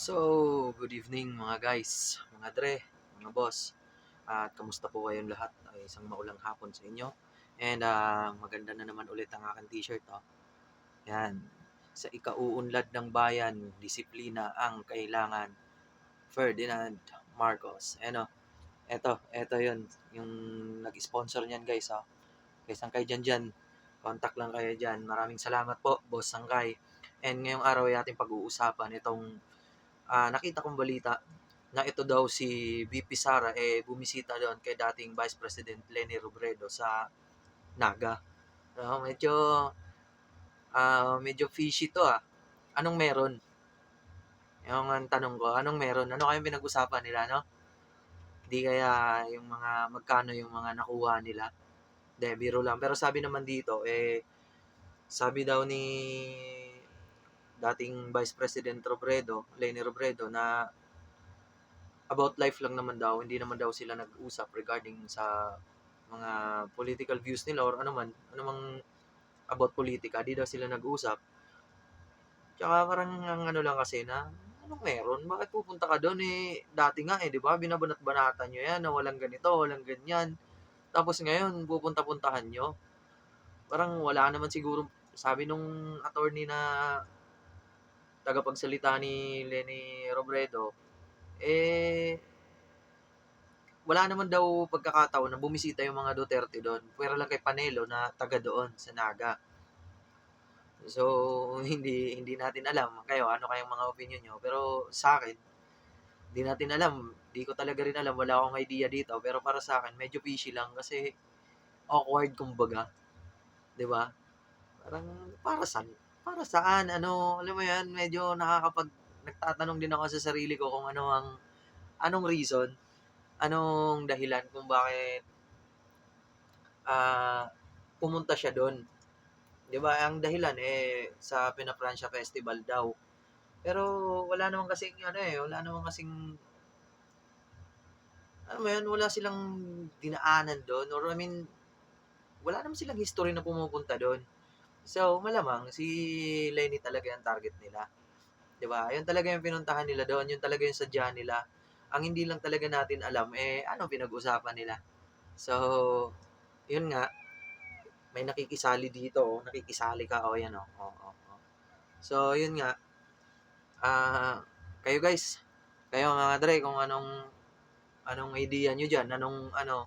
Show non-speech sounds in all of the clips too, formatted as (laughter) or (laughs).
So, good evening mga guys, mga dre, mga boss. At kamusta po kayong lahat? Ay, isang maulang hapon sa inyo. And ah, maganda na naman ulit ang aking t-shirt. Oh. Yan. Sa ikauunlad ng bayan, disiplina ang kailangan. Ferdinand Marcos. Ano? Eto, eto yun. Yung nag-sponsor niyan guys. Oh. Kay Sangkay dyan dyan. Contact lang kayo dyan. Maraming salamat po, Boss Sangkay. And ngayong araw ay ating pag-uusapan itong ah, nakita kong balita na ito daw si VP Sara eh bumisita doon kay dating Vice President Leni Robredo sa Naga. No, medyo ah, medyo fishy to ah. Anong meron? Yung ang tanong ko, anong meron? Ano kayong pinag-usapan nila, no? Di kaya yung mga magkano yung mga nakuha nila? De, biro lang. Pero sabi naman dito, eh, sabi daw ni dating Vice President Robredo, Leni Robredo, na about life lang naman daw, hindi naman daw sila nag-usap regarding sa mga political views nila or ano man, ano mang about politika, di daw sila nag-usap. Tsaka parang ang ano lang kasi na, anong meron? Bakit pupunta ka doon eh? Dati nga eh, di ba? Binabanat-banatan nyo yan na walang ganito, walang ganyan. Tapos ngayon, pupunta-puntahan nyo. Parang wala naman siguro, sabi nung attorney na tagapagsalita ni Lenny Robredo, eh, wala naman daw pagkakataon na bumisita yung mga Duterte doon. Pero lang kay Panelo na taga doon sa Naga. So, (laughs) hindi hindi natin alam kayo ano kayang mga opinion nyo. Pero sa akin, hindi natin alam. Di ko talaga rin alam. Wala akong idea dito. Pero para sa akin, medyo fishy lang kasi awkward kumbaga. 'Di ba? Parang para saan? Para saan? Ano, alam mo 'yan, medyo nakakapag nagtatanong din ako sa sarili ko kung ano ang anong reason, anong dahilan kung bakit ah pumunta siya doon. 'Di ba? Ang dahilan eh sa Pina-Francia Festival daw. Pero wala naman kasing ano eh, wala naman kasing ano yun, wala silang dinaanan doon or I mean wala naman silang history na pumupunta doon. So, malamang si Lenny talaga yung target nila. 'Di ba? Yun talaga yung pinuntahan nila doon, yun talaga yung sadya nila. Ang hindi lang talaga natin alam eh ano pinag-usapan nila. So, yun nga, may nakikisali dito, oh. nakikisali ka, oh, yan, oh. Oh, oh, oh. So, yun nga, ah, kayo guys, kayo mga dre, kung anong, anong idea nyo dyan, anong, ano,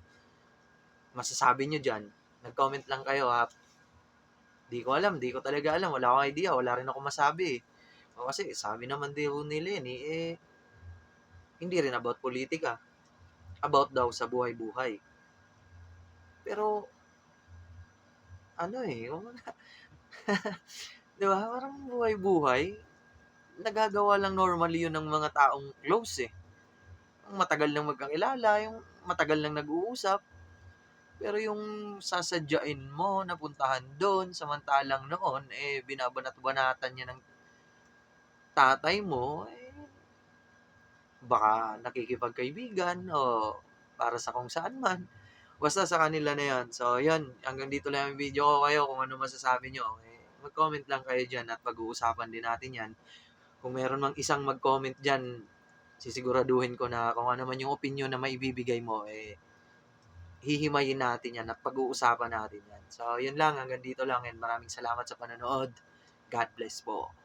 masasabi nyo dyan, nag-comment lang kayo, ha. Di ko alam, di ko talaga alam, wala akong idea, wala rin ako masabi, eh. O, kasi, sabi naman din ni Lenny, eh, hindi rin about politika. About daw sa buhay-buhay. Pero, ano eh, (laughs) di ba, parang buhay-buhay, nagagawa lang normally yun ng mga taong close eh. Ang matagal lang magkakilala, yung matagal lang nag-uusap, pero yung sasadyain mo, napuntahan doon, samantalang noon, eh, binabanat-banatan niya ng tatay mo, eh, baka nakikipagkaibigan o para sa kung saan man. Basta sa kanila na yon. So, yun. Hanggang dito lang yung video ko kayo. Kung ano masasabi nyo, eh, mag-comment lang kayo dyan at pag-uusapan din natin yan. Kung meron mang isang mag-comment dyan, sisiguraduhin ko na kung ano man yung opinion na maibibigay mo, eh, hihimayin natin yan at pag-uusapan natin yan. So, yun lang. Hanggang dito lang and maraming salamat sa panonood. God bless po.